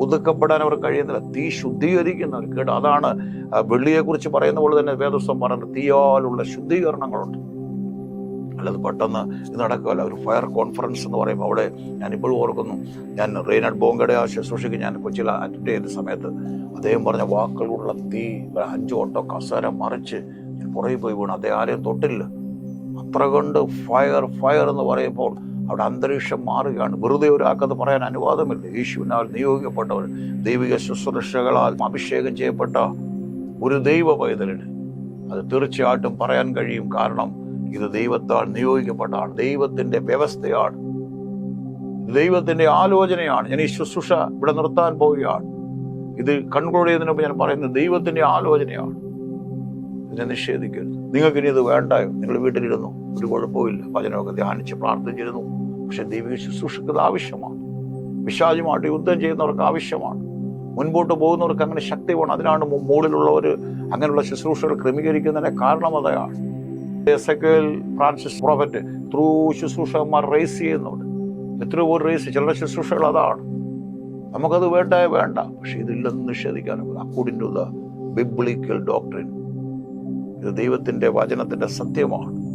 ഒതുക്കപ്പെടാൻ അവർ കഴിയുന്നില്ല. തീ ശുദ്ധീകരിക്കുന്നവർ കേട്ടോ അതാണ് വെള്ളിയെക്കുറിച്ച് പറയുന്ന പോലെ തന്നെ വേദസ്വം പറയുന്നത്. തീയാലുള്ള ശുദ്ധീകരണങ്ങളുണ്ട്. അല്ലാതെ പെട്ടെന്ന് ഇത് നടക്കുകയല്ല. ഒരു ഫയർ കോൺഫറൻസ് എന്ന് പറയുമ്പോൾ അവിടെ ഞാൻ ഇപ്പോഴും ഓർക്കുന്നു. ഞാൻ റെയ്നഡ് ബോങ്കയുടെ ആ ശുശ്രൂഷയ്ക്ക് ഞാൻ കൊച്ചിയിൽ അറ്റൻഡ് ചെയ്ത സമയത്ത് അദ്ദേഹം പറഞ്ഞ വാക്കുകളുള്ള തീ അഞ്ചു ഓട്ടോ കസേര മറിച്ച് ഞാൻ പുറകെ പോയി വീണു. അദ്ദേഹം ആരെയും തൊട്ടില്ല. അത്ര കൊണ്ട് ഫയർ ഫയർ എന്ന് പറയുമ്പോൾ അവിടെ അന്തരീക്ഷം മാറുകയാണ്. വെറുതെ ഒരാൾക്കത് പറയാൻ അനുവാദമില്ല. യേശുവിനാൽ നിയോഗിക്കപ്പെട്ടവർ ദൈവിക ശുശ്രൂഷകളാൽ അഭിഷേകം ചെയ്യപ്പെട്ട ഒരു ദൈവ പൈതലിന് അത് തീർച്ചയായിട്ടും പറയാൻ കഴിയും. കാരണം ഇത് ദൈവത്താൽ നിയോഗിക്കപ്പെട്ടാണ് ദൈവത്തിന്റെ വ്യവസ്ഥയാണ്. ദൈവത്തിന്റെ ആലോചനയാണ്. ഞാൻ ഈ ശുശ്രൂഷ ഇവിടെ നിർത്താൻ പോവുകയാണ്. ഇത് കൺക്ലൂഡ് ചെയ്യുന്നതിന് മുമ്പ് ഞാൻ പറയുന്നത് ദൈവത്തിന്റെ ആലോചനയാണ്. ഇതിനെ നിഷേധിക്കരുത് നിങ്ങൾക്ക് ഇനി ഇത് വേണ്ടായോ നിങ്ങൾ വീട്ടിലിരുന്നു. ഒരു കുഴപ്പമില്ല വചനമൊക്കെ ധ്യാനിച്ച് പ്രാർത്ഥിച്ചിരുന്നു പക്ഷെ ദൈവിക ശുശ്രൂഷക്ക് ഇത് ആവശ്യമാണ്. വിശാചുമായിട്ട് യുദ്ധം ചെയ്യുന്നവർക്ക് ആവശ്യമാണ്. മുൻപോട്ട് പോകുന്നവർക്ക് അങ്ങനെ ശക്തി വേണം അതിനാണ് മുകളിലുള്ളവർ അങ്ങനെയുള്ള ശുശ്രൂഷകൾ ക്രമീകരിക്കുന്നതിന്റെ കാരണം അതാണ്. എസക്കേൽ ഫ്രാൻസിസ് പ്രോഫറ്റ് ത്രൂ ശുശ്രൂഷകന്മാർ റേസ് ചെയ്യുന്നുണ്ട്. എത്ര പേർ റേസ് ശുശ്രൂഷകൾ അതാണ്. നമുക്കത് വേണ്ട വേണ്ട. പക്ഷെ ഇതില്ലെന്ന് നിഷേധിക്കാനും അക്കൂടിന്റെ ബിബ്ലിക്കൽ ഡോക്ടറിൻ ഇത് ദൈവത്തിന്റെ വചനത്തിന്റെ സത്യമാണ്.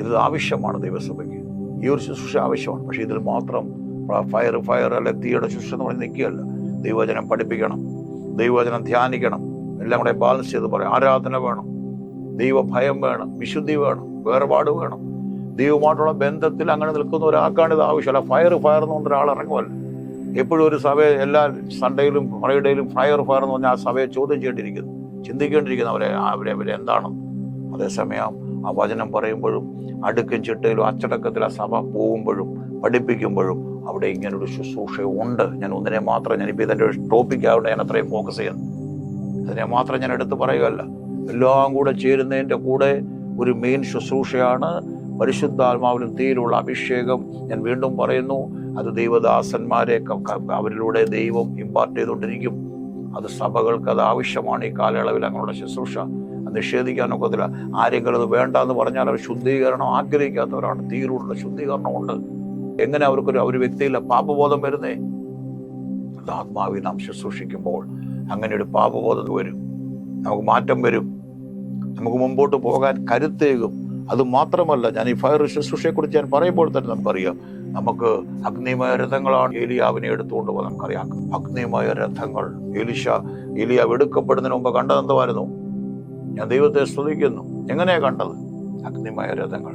ഇത് ആവശ്യമാണ് ദൈവസഭയ്ക്ക്. ഈ ഒരു ശുശ്രൂഷ ആവശ്യമാണ്. പക്ഷെ ഇതിൽ മാത്രം ഫയർ ഫയർ അല്ലെ തീയുടെ ശുശ്രൂഷ എന്ന് പറഞ്ഞ് നിൽക്കുകയല്ല. ദൈവവചനം പഠിപ്പിക്കണം. ദൈവവചനം ധ്യാനിക്കണം. എല്ലാം കൂടെ ബാലൻസ് ചെയ്ത് പറയാം. ആരാധന വേണം. ദൈവഭയം വേണം. വിശുദ്ധി വേണം. വേർപാട് വേണം. ദൈവമായിട്ടുള്ള ബന്ധത്തിൽ അങ്ങനെ നിൽക്കുന്ന ഒരാൾക്കാണ് ഇത് ആവശ്യമല്ല. ഫയർ ഫയർ എന്ന് പറഞ്ഞ ഒരാൾ ഇറങ്ങുമല്ല. എപ്പോഴും ഒരു സഭയെ എല്ലാ സൺഡേയിലും ഫ്രൈഡേയിലും ഫയർ ഫയർ എന്ന് പറഞ്ഞാൽ ആ സഭയെ ചോദ്യം ചെയ്യേണ്ടിയിരിക്കുന്നു. ചിന്തിക്കേണ്ടിയിരിക്കുന്നു അവരെ അവരെ അവരെ എന്താണ്. അതേസമയം ആ വചനം പറയുമ്പോഴും അടുക്കും ചിട്ടയിലും അച്ചടക്കത്തിൽ ആ സഭ പോകുമ്പോഴും പഠിപ്പിക്കുമ്പോഴും അവിടെ ഇങ്ങനൊരു ശുശ്രൂഷ ഉണ്ട്. ഞാൻ ഒന്നിനെ മാത്രം ഞാൻ ഞാനിപ്പോൾ ഇതിന്റെ ടോപ്പിക് ആവുകൊണ്ട് ഞാൻ അത്രയും ഫോക്കസ് ചെയ്യുന്നു. അതിനെ മാത്രം ഞാൻ എടുത്ത് പറയുകയല്ല. എല്ലാം കൂടെ ചേരുന്നതിന്റെ കൂടെ ഒരു മെയിൻ ശുശ്രൂഷയാണ്. പരിശുദ്ധാത്മാവിലും തീയിലുള്ള അഭിഷേകം ഞാൻ വീണ്ടും പറയുന്നു. അത് ദൈവദാസന്മാരെ അവരിലൂടെ ദൈവം ഇമ്പാർട്ട് ചെയ്തുകൊണ്ടിരിക്കും. അത് സഭകൾക്ക് അത് ആവശ്യമാണ്. ഈ കാലയളവിൽ അങ്ങനെയുള്ള ശുശ്രൂഷ നിഷേധിക്കാനൊക്കത്തില്ല ആരെങ്കിലും അത് വേണ്ട എന്ന് പറഞ്ഞാൽ അവർ ശുദ്ധീകരണം ആഗ്രഹിക്കാത്തവരാണ്. തീരുള്ള ശുദ്ധീകരണമുണ്ട്. എങ്ങനെ അവർക്കൊരു ഒരു വ്യക്തിയിലെ പാപബോധം വരുന്നേ? അത് ആത്മാവി നാം ശുശ്രൂഷിക്കുമ്പോൾ അങ്ങനെ ഒരു പാപബോധം വരും. നമുക്ക് മാറ്റം വരും. നമുക്ക് മുമ്പോട്ട് പോകാൻ കരുത്തേകും. അത് മാത്രമല്ല ഞാൻ ഈ ഫയർ ശുശ്രൂഷയെക്കുറിച്ച് ഞാൻ പറയുമ്പോൾ തന്നെ നമുക്കറിയാം. നമുക്ക് അഗ്നിമയ രഥങ്ങളാണ് ഏലിയാവിനെ എടുത്തുകൊണ്ട് പോകാൻ നമുക്കറിയാം. അഗ്നിമയ രഥങ്ങൾ. എലിശ ഏലിയാവ് എടുക്കപ്പെടുന്നതിന് മുമ്പ് കണ്ടത് എന്തായിരുന്നു ഞാൻ ദൈവത്തെ സ്തുതിക്കുന്നു. എങ്ങനെയാ കണ്ടത്? അഗ്നിമയ രഥങ്ങൾ.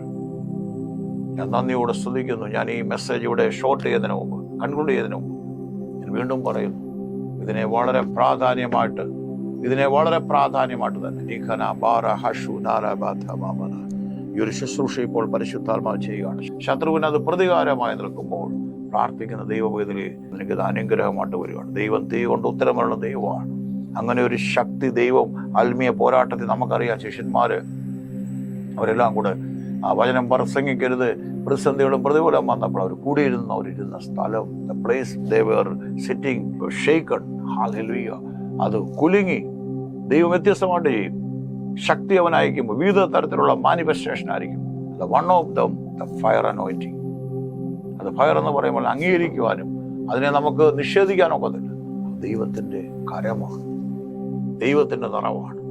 ഞാൻ നന്ദിയോടെ സ്തുതിക്കുന്നു. ഞാൻ ഈ മെസ്സേജ് ഇവിടെ ഷോർട്ട് ചെയ്യുന്നതിന് മുമ്പ് കൺക്ലൂഡ് ചെയ്യുന്നതിന് മുമ്പ് ഞാൻ വീണ്ടും പറയുന്നു. ഇതിനെ വളരെ പ്രാധാന്യമായിട്ട് ഇതിനെ വളരെ പ്രാധാന്യമായിട്ട് തന്നെ. ഒരു ശുശ്രൂഷ ഇപ്പോൾ പരിശുദ്ധാത്മാവ് ചെയ്യുകയാണ്. ശത്രുവിന് അത് പ്രതികാരമായി നിൽക്കുമ്പോൾ പ്രാർത്ഥിക്കുന്ന ദൈവവേദനയിൽ നിനക്ക് അനുഗ്രഹമായിട്ട് വരികയാണ്. ദൈവം തീ കൊണ്ട് ഉത്തരമുള്ള ദൈവമാണ്. അങ്ങനെ ഒരു ശക്തി ദൈവം ആത്മീയ പോരാട്ടത്തിൽ നമുക്കറിയാം ശിഷ്യന്മാർ അവരെല്ലാം കൂടെ ആ വചനം പ്രസംഗിക്കരുത്. പ്രതിസന്ധികളും പ്രതികൂലം വന്നപ്പോൾ അവർ കൂടിയിരുന്ന അവരിരുന്ന സ്ഥലം the place they were sitting shaken hallelujah അത് കുലുങ്ങി ദൈവം വ്യത്യസ്തമായിട്ട് ചെയ്യും. ശക്തി അവൻ അയക്കുമ്പോൾ വിവിധ തരത്തിലുള്ള മാനിഫെസ്റ്റേഷൻ ആയിരിക്കും. അത് one of them the fire anointing അത് ഫയർ എന്ന് പറയുമ്പോൾ അംഗീകരിക്കുവാനും അതിനെ നമുക്ക് നിഷേധിക്കാനൊക്കത്തില്ല ദൈവത്തിന്റെ കരമാണ്. ദൈവത്തിന്റെ നിറവാണ്.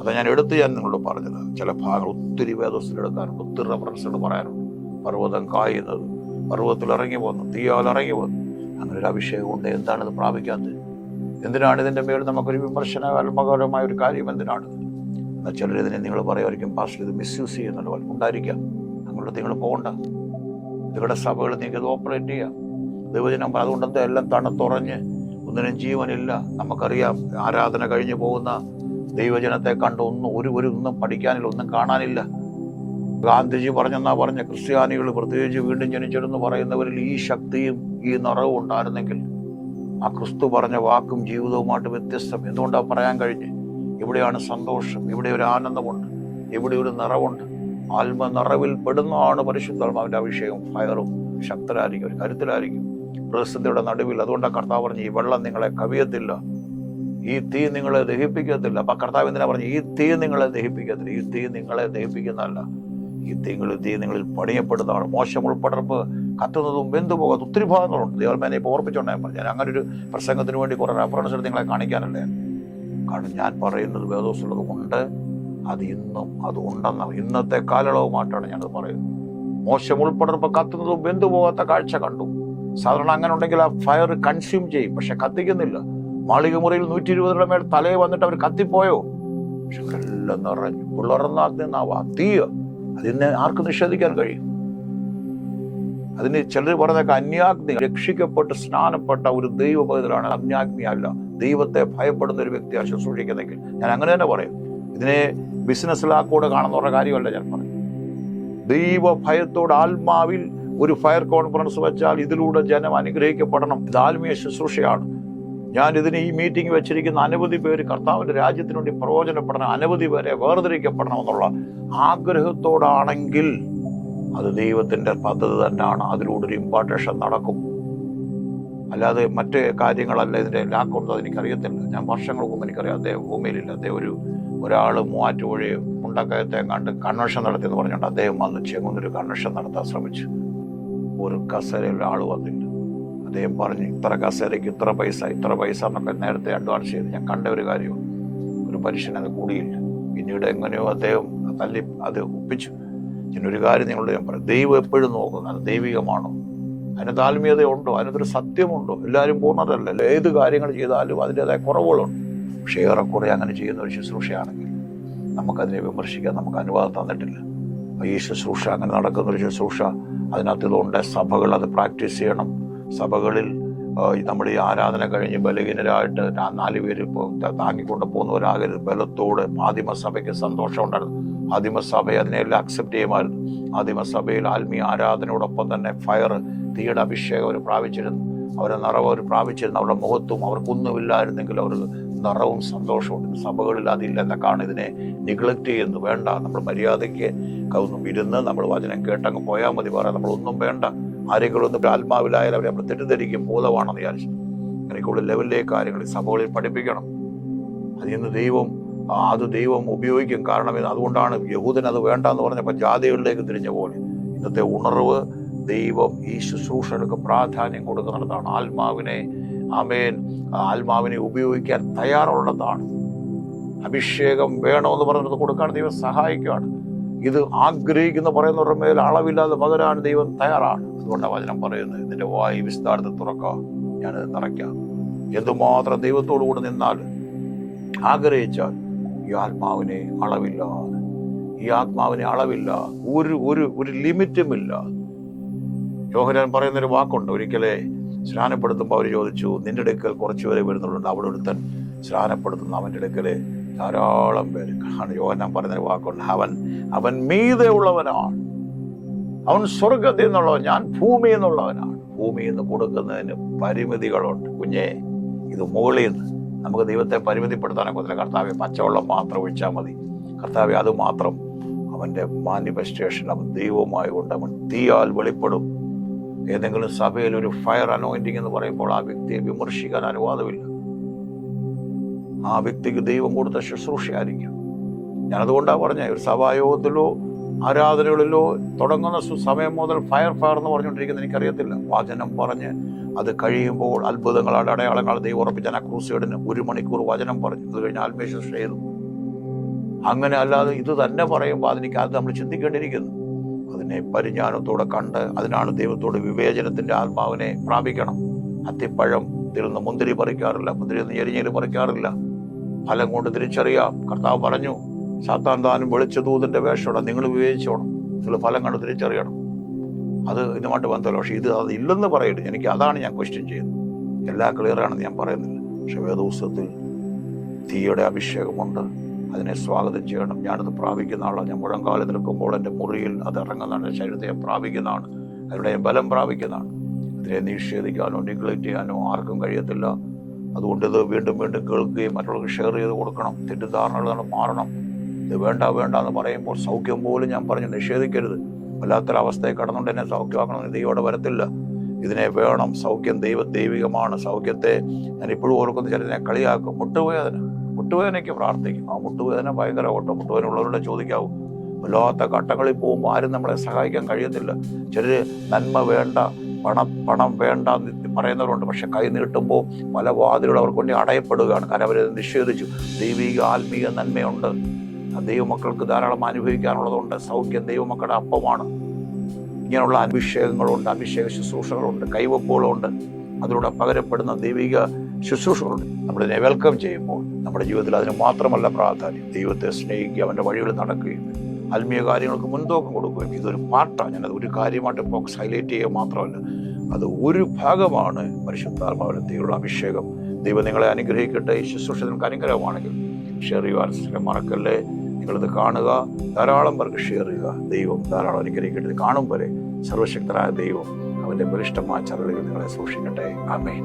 അത് ഞാൻ എടുത്ത് ഞാൻ നിങ്ങളോട് പറഞ്ഞത്. ചില ഭാഗങ്ങൾ ഒത്തിരി വേദസ്ഥലെടുക്കാറുണ്ട് ഒത്തിരി റെഫറൻസുകൾ പറയാനുണ്ട്. പർവതം കായുന്നത് പർവതത്തിൽ ഇറങ്ങി പോകുന്നു തീയാൽ ഇറങ്ങി പോകുന്നു. അങ്ങനെ ഒരു അഭിഷേകം ഉണ്ട് എന്താണ് ഇത് പ്രാപിക്കാത്തത്? എന്തിനാണ് ഇതിന്റെ മേൽ നമുക്കൊരു വിമർശനാത്മകരമായ ഒരു കാര്യം? എന്തിനാണ് ഇതിനെ നിങ്ങൾ പറയുമായിരിക്കും പാസ്റ്റർ ഇത് മിസ്യൂസ് ചെയ്യുന്നുണ്ട്. ഉണ്ടായിരിക്കാം. അങ്ങോട്ട് നിങ്ങൾ പോകണ്ട. നിങ്ങളുടെ സഭകൾ നിങ്ങൾക്ക് ഇത് ഓപ്പറേറ്റ് ചെയ്യാം. ദൈവജനം അതുകൊണ്ടത്തെ എല്ലാം തണുത്തുറഞ്ഞ് ഒന്നിനും ജീവനില്ല. നമുക്കറിയാം ആരാധന കഴിഞ്ഞു പോകുന്ന ദൈവജനത്തെ കണ്ട് ഒന്നും ഒരു ഒരു ഒന്നും പഠിക്കാനില്ല ഒന്നും കാണാനില്ല. ഗാന്ധിജി പറഞ്ഞെന്നാ പറഞ്ഞ ക്രിസ്ത്യാനികൾ പ്രത്യേകിച്ച് വീണ്ടും ജനിച്ചെന്ന് പറയുന്നവരിൽ ഈ ശക്തിയും ഈ നിറവും ഉണ്ടായിരുന്നെങ്കിൽ ആ ക്രിസ്തു പറഞ്ഞ വാക്കും ജീവിതവുമായിട്ട് വ്യത്യസ്തം. എന്തുകൊണ്ടാണ് പറയാൻ കഴിഞ്ഞ്? ഇവിടെയാണ് സന്തോഷം ഇവിടെ ഒരു ആനന്ദമുണ്ട് എവിടെ ഒരു നിറവുണ്ട്. ആത്മ നിറവിൽ പെടുന്നതാണ് പരിശുദ്ധാത്മാവിന്റെ അഭിഷേകം ഫയറും ശക്തരായിരിക്കും ഒരു കരുത്തരായിരിക്കും പ്രതിസന്ധിയുടെ നടുവിൽ അതുകൊണ്ടാണ് കർത്താവ് പറഞ്ഞു ഈ വെള്ളം നിങ്ങളെ കവിയത്തില്ല ഈ തീ നിങ്ങളെ ദഹിപ്പിക്കത്തില്ല. അപ്പൊ കർത്താവ് എന്തിനാ പറഞ്ഞു ഈ തീ നിങ്ങളെ ദഹിപ്പിക്കത്തില്ല ഈ തീ നിങ്ങളെ ദഹിപ്പിക്കുന്നതല്ല. ഈ തീങ്ങൾ തീ നിങ്ങളിൽ പണിയപ്പെടുന്നതാണ്. മോശം ഉൾപ്പെടർപ്പ് കത്തുന്നതും വെന്തു പോകാത്ത ഒത്തിരി ഭാഗങ്ങളുണ്ട്. ദൈവമേനെ ഇപ്പോൾ ഓർപ്പിച്ചോണ്ടായി പറഞ്ഞു ഞാൻ അങ്ങനെ ഒരു പ്രസംഗത്തിന് വേണ്ടി കുറെ റെഫറൻസ് നിങ്ങളെ കാണിക്കാനല്ലേ? കാരണം ഞാൻ പറയുന്നത് വേദോസുള്ളത് കൊണ്ട് അത് ഇന്നും അത് ഉണ്ടെന്ന ഇന്നത്തെ കാലയളവുമായിട്ടാണ് ഞാനത് പറയുന്നത്. മോശം ഉൾപ്പെടുമ്പോൾ കത്തുന്നതും വെന്തു പോകാത്ത കാഴ്ച കണ്ടു. സാധാരണ അങ്ങനെ ഉണ്ടെങ്കിൽ ആ ഫയർ കൺസ്യൂം ചെയ്യും. പക്ഷെ കത്തിക്കുന്നില്ല. മാളിക മുറിയിൽ നൂറ്റി ഇരുപതിയുടെ മേൽ തലയെ വന്നിട്ട് അവർ കത്തിപ്പോയോ? പക്ഷെ എല്ലാം നിറഞ്ഞു പിളർന്നാ തീയ. അതിനെ ആർക്ക് നിഷേധിക്കാൻ കഴിയും? അതിന് ചിലർ പറഞ്ഞൊക്കെ അന്യാഗ്നി. രക്ഷിക്കപ്പെട്ട് സ്നാനപ്പെട്ട ഒരു ദൈവപൈതലാണ് അന്യാഗ്നി അല്ല ദൈവത്തെ ഭയപ്പെടുന്ന ഒരു വ്യക്തിയാണ് ശുശ്രൂഷിക്കുന്നെങ്കിൽ ഞാൻ അങ്ങനെ തന്നെ പറയും. ഇതിനെ ബിസിനസ്സിലാക്കൂടെ കാണുന്ന പറഞ്ഞ കാര്യമല്ല ഞാൻ പറയും. ദൈവ ഭയത്തോട് ആത്മാവിൽ ഒരു ഫയർ കോൺഫറൻസ് വെച്ചാൽ ഇതിലൂടെ ജനം അനുഗ്രഹിക്കപ്പെടണം. ഇത് ആത്മീയ ശുശ്രൂഷയാണ്. ഞാൻ ഇതിന് ഈ മീറ്റിംഗ് വെച്ചിരിക്കുന്ന അനവധി പേര് കർത്താവിന്റെ രാജ്യത്തിന് വേണ്ടി പ്രയോജനപ്പെടണം അനവധി പേരെ വേർതിരിക്കപ്പെടണം എന്നുള്ള ആഗ്രഹത്തോടാണെങ്കിൽ അത് ദൈവത്തിന്റെ പദ്ധതി തന്നെയാണ്. അതിലൂടെ ഒരു ഇമ്പാർട്ടേഷൻ നടക്കും. അല്ലാതെ മറ്റ് കാര്യങ്ങളല്ല ഇതിന്റെ ലാക്കുണ്ടോ എനിക്കറിയത്തില്ല. ഞാൻ വർഷങ്ങൾക്ക് മുമ്പ് എനിക്കറിയാം. അദ്ദേഹം ഭൂമിയിലില്ല. അദ്ദേഹം ഒരു ഒരാൾ മൂവാറ്റുപുഴ മുണ്ടക്കയത്തെ കണ്ട് കൺവെൻഷൻ നടത്തിയെന്ന് പറഞ്ഞുകൊണ്ട് അദ്ദേഹം വന്ന് ചെങ്ങുന്നൊരു കൺവെൻഷൻ നടത്താൻ ശ്രമിച്ചു. ഒരു കസേരയിൽ ആൾ വന്നില്ല. അദ്ദേഹം പറഞ്ഞു ഇത്ര കസേരയ്ക്ക് ഇത്ര പൈസ ഇത്ര പൈസ എന്നൊക്കെ നേരത്തെ അഡ്വാൻസ് ചെയ്ത് ഞാൻ കണ്ട ഒരു കാര്യമാണ് ഒരു മനുഷ്യനത് കൂടിയില്ല. പിന്നീട് എങ്ങനെയോ അദ്ദേഹം തല്ലി അത് ഒപ്പിച്ചു. ഒരു കാര്യം നിങ്ങളോട് ഞാൻ പറയാം. ദൈവം എപ്പോഴും നോക്കുന്നത് അത് ദൈവികമാണോ അതിന് ആത്മീയതയുണ്ടോ അതിനകത്തൊരു സത്യമുണ്ടോ? എല്ലാവരും പൂർണതല്ലല്ലോ ഏത് കാര്യങ്ങൾ ചെയ്താലും അതിന്റെതായ കുറവുകളുണ്ട്. പക്ഷേ ഏറെക്കുറെ അങ്ങനെ ചെയ്യുന്ന ഒരു ശുശ്രൂഷയാണെങ്കിൽ നമുക്കതിനെ വിമർശിക്കാൻ നമുക്ക് അനുവാദം തന്നിട്ടില്ല. ഈ ശുശ്രൂഷ അങ്ങനെ നടക്കുന്ന ഒരു ശുശ്രൂഷ അതിനകത്ത് ഇതുകൊണ്ട് സഭകൾ അത് പ്രാക്ടീസ് ചെയ്യണം. സഭകളിൽ നമ്മൾ ഈ ആരാധന കഴിഞ്ഞ് ബലഹീനരായിട്ട് നാല് പേര് താങ്ങിക്കൊണ്ട് പോകുന്നവരാകരുത്. ബലത്തോട് ആദിമസഭയ്ക്ക് സന്തോഷം ഉണ്ടായിരുന്നു ആദിമസഭ അതിനെല്ലാം അക്സെപ്റ്റ് ചെയ്യുമായിരുന്നു. ആദിമസഭയിൽ ആത്മീയ ആരാധനയോടൊപ്പം തന്നെ ഫയർ തീയുടെ അഭിഷേകം അവർ പ്രാപിച്ചിരുന്നു. അവരെ നിറവ് അവർ പ്രാപിച്ചിരുന്നു. അവരുടെ മുഖത്തും അവർക്കൊന്നുമില്ലായിരുന്നെങ്കിൽ അവർ നിറവും സന്തോഷവും സഭകളിൽ അതില്ല എന്നൊക്കെയാണ് ഇതിനെ നിഗ്ലക്റ്റ് ചെയ്യുന്നു. വേണ്ട. നമ്മൾ മര്യാദയ്ക്ക് കൗന്നും ഇരുന്ന് നമ്മൾ വചനം കേട്ടങ്ങ് പോയാൽ മതി. പറയാം നമ്മളൊന്നും വേണ്ട. ആരെങ്കിലും ഒന്നും ആത്മാവിലായാലും അവരെ നമ്മൾ തെറ്റിദ്ധരിക്കും. ബോധമാണെന്ന് വിചാരിച്ചു. അങ്ങനെയൊക്കെയുള്ള ലെവലിലേക്ക് കാര്യങ്ങൾ സഭകളിൽ പഠിപ്പിക്കണം. അതിൽ നിന്ന് ദൈവം അത് ദൈവം ഉപയോഗിക്കും. കാരണം അതുകൊണ്ടാണ് യഹൂദൻ അത് വേണ്ട എന്ന് പറഞ്ഞപ്പോൾ ജാതികളിലേക്ക് തിരിഞ്ഞ പോലെ ഇന്നത്തെ ഉണർവ് ദൈവം ഈ ശുശ്രൂഷകൾക്ക് പ്രാധാന്യം കൊടുക്കുന്നതാണ്. ആത്മാവിനെ ആമേൻ. ആത്മാവിനെ ഉപയോഗിക്കാൻ തയ്യാറുള്ളതാണ്. അഭിഷേകം വേണമെന്ന് പറഞ്ഞത് കൊടുക്കാൻ ദൈവം സഹായിക്കുകയാണ്. ഇത് ആഗ്രഹിക്കുന്ന പറയുന്നവരുടെ മേൽ അളവില്ലാതെ പകരാൻ ദൈവം തയ്യാറാണ്. അതുകൊണ്ടാണ് വചനം പറയുന്നത്. ഇതിന്റെ വായി വിസ്താരത്തിൽ തുറക്കാം. ഞാനത് നിറയ്ക്കാം. എന്തുമാത്രം ദൈവത്തോടു കൂടെ നിന്നാൽ ആഗ്രഹിച്ചാൽ ഈ ആത്മാവിനെ അളവില്ലാതെ ഈ ആത്മാവിനെ അളവില്ല ഒരു ഒരു ഒരു ലിമിറ്റുമില്ല യോഹനാൻ പറയുന്നൊരു വാക്കുണ്ട്. ഒരിക്കലേ സ്നാനപ്പെടുത്തുമ്പോൾ അവർ ചോദിച്ചു നിന്റെ അടുക്കൽ കുറച്ച് പേരെ വരുന്നുണ്ട് അവിടെ ഒരുത്തൻ സ്നാനപ്പെടുത്തുന്ന അവന്റെ അടുക്കൽ ധാരാളം പേര് ആണ് യോഹനാൻ പറയുന്നൊരു വാക്കുണ്ട്. അവൻ അവൻ മീതെ ഉള്ളവനാണ് അവൻ സ്വർഗത്തിൽ നിന്നുള്ളവൻ. ഞാൻ ഭൂമിയിൽ നിന്നുള്ളവനാണ്. ഭൂമിയിൽ നിന്ന് കൊടുക്കുന്നതിന് പരിമിതികളുണ്ട്. കുഞ്ഞേ ഇത് മുകളിൽ നിന്ന് നമുക്ക് ദൈവത്തെ പരിമിതിപ്പെടുത്താനൊക്കെ ഒത്തിരി കർത്താവ് പച്ചവെള്ളം മാത്രം ഒഴിച്ചാൽ മതി. കർത്താവ് അത് മാത്രം അവന്റെ മാനിഫെസ്റ്റേഷൻ അവൻ ദൈവമായി കൊണ്ട് അവൻ തീയാൽ വെളിപ്പെടും. ഏതെങ്കിലും സഭയിൽ ഒരു ഫയർ അനോയിന്റിങ് എന്ന് പറയുമ്പോൾ ആ വ്യക്തിയെ വിമർശിക്കാൻ അനുവാദമില്ല. ആ വ്യക്തിക്ക് ദൈവം കൊടുത്ത ശുശ്രൂഷയായിരിക്കും. ഞാനതുകൊണ്ടാണ് പറഞ്ഞത് ഒരു സഭായോഗത്തിലോ ആരാധനകളിലോ തുടങ്ങുന്ന സമയം മുതൽ ഫയർ ഫയർ എന്ന് പറഞ്ഞുകൊണ്ടിരിക്കുന്നത് എനിക്കറിയത്തില്ല. വചനം പറഞ്ഞ് അത് കഴിയുമ്പോൾ അത്ഭുതങ്ങളുടെ അടയാളങ്ങൾ ദൈവം ഉറപ്പിച്ച ആ ക്രൂസേഡിന് ഒരു മണിക്കൂർ വചനം പറഞ്ഞു. അത് കഴിഞ്ഞ് ആത്മേശ്വര ചെയ്തു. അങ്ങനെ അല്ലാതെ ഇത് തന്നെ പറയുമ്പോൾ അതിനേക്ക് അത് നമ്മൾ ചിന്തിക്കേണ്ടിയിരിക്കുന്നു. അതിനെ പരിജ്ഞാനത്തോടെ കണ്ട് അതിനാണ് ദൈവത്തോട് വിവേചനത്തിന്റെ ആത്മാവിനെ പ്രാപിക്കണം. അത്തിപ്പഴം തിരുന്ന് മുന്തിരി പറിക്കാറില്ല മുന്തിരി നിന്ന് എരിഞ്ഞേൽ പറിക്കാറില്ല. ഫലം കൊണ്ട് തിരിച്ചറിയാം. കർത്താവ് പറഞ്ഞു സാത്താൻ താനും വെളിച്ച വേഷമാണ്. നിങ്ങൾ വിവേചിച്ചോണം. നിങ്ങൾ ഫലം കണ്ട് തിരിച്ചറിയണം. അത് ഇതുമായിട്ട് ബന്ധമല്ല. പക്ഷെ ഇത് അത് ഇല്ലെന്ന് പറയരുത്. എനിക്ക് അതാണ് ഞാൻ ക്വസ്റ്റ്യൻ ചെയ്യുന്നത്. എല്ലാ ക്ലിയറാണെന്ന് ഞാൻ പറയുന്നില്ല. പക്ഷെ വേദപുസ്തകത്തിൽ തീയുടെ അഭിഷേകമുണ്ട്. അതിനെ സ്വാഗതം ചെയ്യണം. ഞാനത് പ്രാപിക്കുന്ന ആളാണ് ഞാൻ മുഴങ്കാലം നിൽക്കുമ്പോൾ എന്റെ മുറിയിൽ അത് ഇറങ്ങുന്നതാണ് എന്റെ ശരീരത്തെ പ്രാപിക്കുന്നതാണ് അതിലൂടെ ബലം പ്രാപിക്കുന്നതാണ് അതിനെ നിഷേധിക്കാനോ നിഗ്ലക്റ്റ് ചെയ്യാനോ ആർക്കും കഴിയത്തില്ല. അതുകൊണ്ട് ഇത് വീണ്ടും വീണ്ടും കേൾക്കുകയും മറ്റുള്ളവർക്ക് ഷെയർ ചെയ്ത് കൊടുക്കണം. തെറ്റിദ്ധാരണകൾ മാറണം. ഇത് വേണ്ട വേണ്ട എന്ന് പറയുമ്പോൾ സൗഖ്യം പോലും ഞാൻ പറഞ്ഞു നിഷേധിക്കരുത്. വല്ലാത്തൊരവസ്ഥയെ കടന്നുകൊണ്ട് എന്നെ സൗഖ്യമാക്കണമെന്ന് ദൈവോടെ വരത്തില്ല. ഇതിനെ വേണം. സൗഖ്യം ദൈവ ദൈവികമാണ് സൗഖ്യത്തെ. ഞാൻ ഇപ്പോഴും ഓർക്കുന്ന ചിലതിനെ കളിയാക്കും. മുട്ടുവേദന. മുട്ടുവേദനയ്ക്ക് പ്രാർത്ഥിക്കും. ആ മുട്ടുവേദന ഭയങ്കര ഓട്ടം. മുട്ടുവേദന ഉള്ളവരോട് ചോദിക്കാവും. വല്ലാത്ത ഘട്ടങ്ങളിൽ പോകുമ്പോൾ ആരും നമ്മളെ സഹായിക്കാൻ കഴിയത്തില്ല ചിലർ നന്മ വേണ്ട പണം പണം വേണ്ട പറയുന്നവരുണ്ട്. പക്ഷെ കൈ നീട്ടുമ്പോൾ പല വാതിലുകൾ അവർക്ക് വേണ്ടി അടയപ്പെടുകയാണ്. കാരണം അവരത് നിഷേധിച്ചു. ദൈവിക ആത്മീയ നന്മയുണ്ട്. ദൈവമക്കൾക്ക് ധാരാളം അനുഭവിക്കാനുള്ളതുണ്ട്. സൗഖ്യം ദൈവമക്കളുടെ അപ്പമാണ്. ഇങ്ങനെയുള്ള അഭിഷേകങ്ങളുണ്ട് അഭിഷേക ശുശ്രൂഷകളുണ്ട് കൈവപ്പുകളുണ്ട്. അതിലൂടെ പകരപ്പെടുന്ന ദൈവിക ശുശ്രൂഷകളുണ്ട്. നമ്മളിതിനെ വെൽക്കം ചെയ്യുമ്പോൾ നമ്മുടെ ജീവിതത്തിൽ അതിന് മാത്രമല്ല പ്രാധാന്യം. ദൈവത്തെ സ്നേഹിക്കുക അവന്റെ വഴികൾ നടക്കുകയും ആത്മീയ കാര്യങ്ങൾക്ക് മുൻതൂക്കം കൊടുക്കുകയും ഇതൊരു പാട്ടാണ് ഞാനത് ഒരു കാര്യമായിട്ട് ഫോക്സ് ഹൈലൈറ്റ് ചെയ്യുക മാത്രമല്ല അത് ഒരു ഭാഗമാണ് പരിശുദ്ധാത്മാവിന്റെ ദൈവമുള്ള അഭിഷേകം. ദൈവം നിങ്ങളെ അനുഗ്രഹിക്കട്ടെ. ഈ ശുശ്രൂഷ നിങ്ങൾക്ക് അനുഗ്രഹമാണെങ്കിൽ ഷെയർ ചെയ്യുവാൻ മറക്കല്ലേ? നിങ്ങളിത് കാണുക ധാരാളം പേർക്ക് ഷെയർ ചെയ്യുക. ദൈവം ധാരാളം അനുഗ്രഹിക്കട്ടെ. കാണും വരെ സർവശക്തരായ ദൈവം അവന്റെ ബലിഷ്ടമായ ചരടുകൾ നിങ്ങളെ സൂക്ഷിക്കട്ടെ. ആമേൻ.